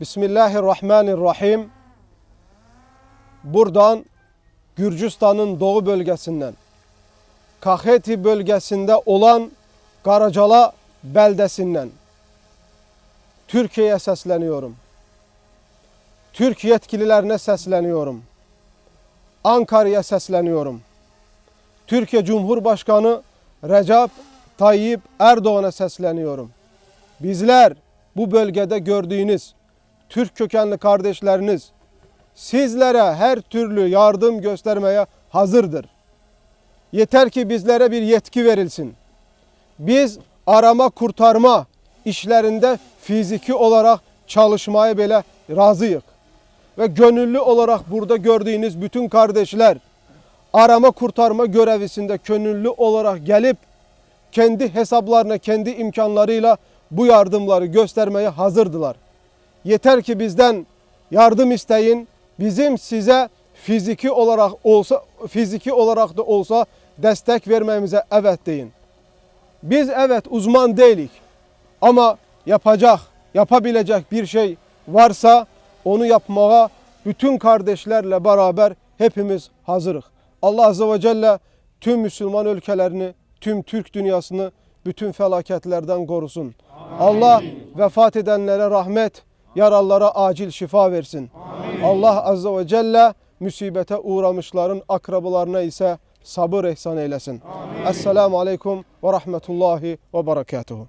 Bismillahirrahmanirrahim. Buradan Gürcistan'ın doğu bölgesinden Kaheti bölgesinde olan Karacala beldesinden Türkiye'ye sesleniyorum. Türk yetkililerine sesleniyorum. Ankara'ya sesleniyorum. Türkiye Cumhurbaşkanı Recep Tayyip Erdoğan'a sesleniyorum. Bizler bu bölgede gördüğünüz Türk kökenli kardeşleriniz sizlere her türlü yardım göstermeye hazırdır. Yeter ki bizlere bir yetki verilsin. Biz arama kurtarma işlerinde fiziki olarak çalışmaya bile razıyık. Ve gönüllü olarak burada gördüğünüz bütün kardeşler arama kurtarma görevisinde gönüllü olarak gelip kendi hesaplarına, kendi imkanlarıyla bu yardımları göstermeye hazırdılar. Yeter ki bizden yardım isteyin. Bizim size fiziki olarak olsa fiziki olarak da olsa destek vermemize evet deyin. Biz evet uzman değilik. Ama yapacak, yapabilecek bir şey varsa onu yapmaya bütün kardeşlerle beraber hepimiz hazırız. Allah Azze ve Celle tüm Müslüman ülkelerini, tüm Türk dünyasını bütün felaketlerden korusun. Allah vefat edenlere rahmet, yaralılara acil şifa versin. Allah Azze ve Celle musibete uğramışların akrabalarına ise sabır ihsan eylesin. Esselamu Aleyküm ve Rahmetullahi ve Berekatuhu.